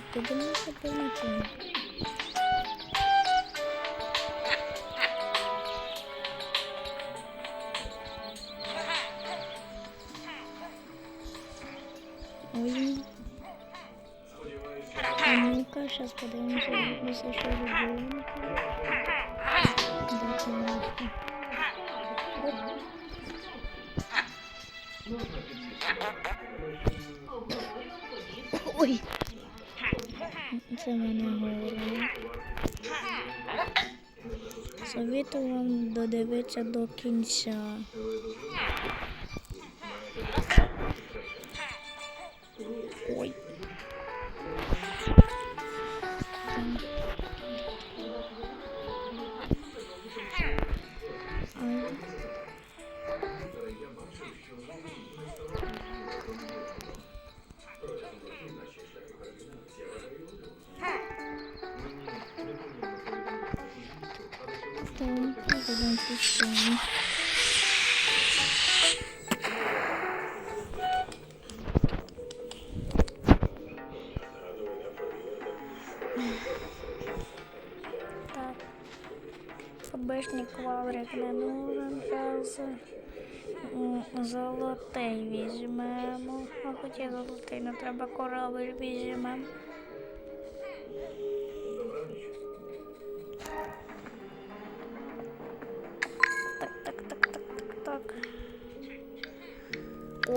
fica todo mundo bonitinho. Oi. Eu nunca achei as podemos nos cachorros voando. Né, Daqui a Oi. Це мене горло. Совітую вам додивитися до кінця. Там пустимо. Так. Обичний коврик не нужен зараз. Золотий візьмемо. А хоча золотий не треба корабель візьмемо.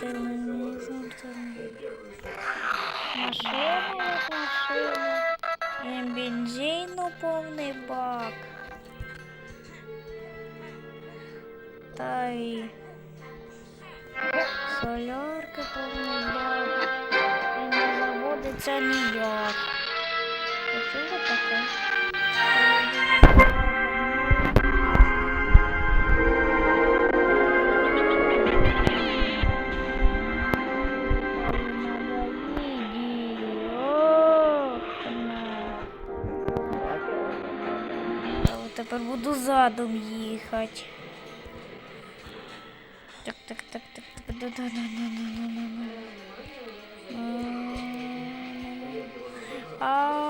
це машина, машина. Бензину повний бак. Та й солярки повний бак. І не заводиться ніяк. Вже таке. тепер буду задом ехать. Так, так, так, так, так, да, да, да, да, да, да, да. А...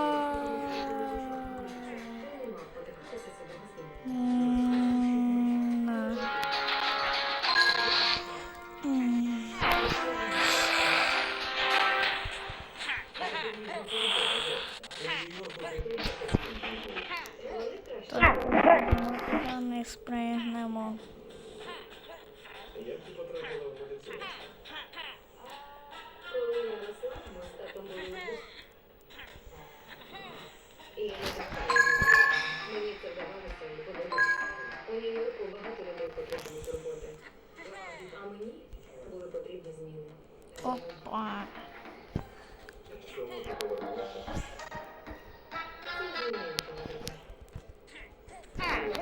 ми не спригнемо.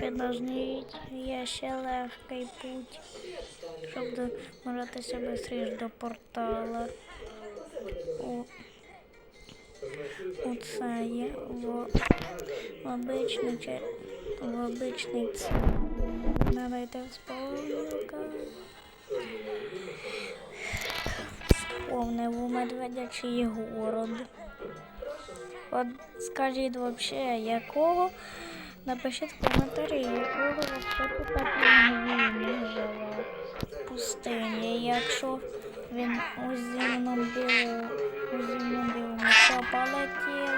Підождіть, є ще легкий путь, щоб добратися швидше до портала. У, оце є в, в обичний чи в обичний це. Надо йти в. Сповнив у медведячий город. От скажіть вообще, якого Напишіть в коментарі, якого ви в пустині. Якщо він у зімно білому, у зімно білому, то полетіло.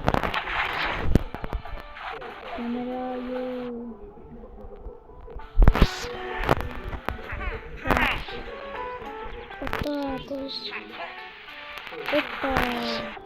Kamerayı. Hoppa. Hoppa.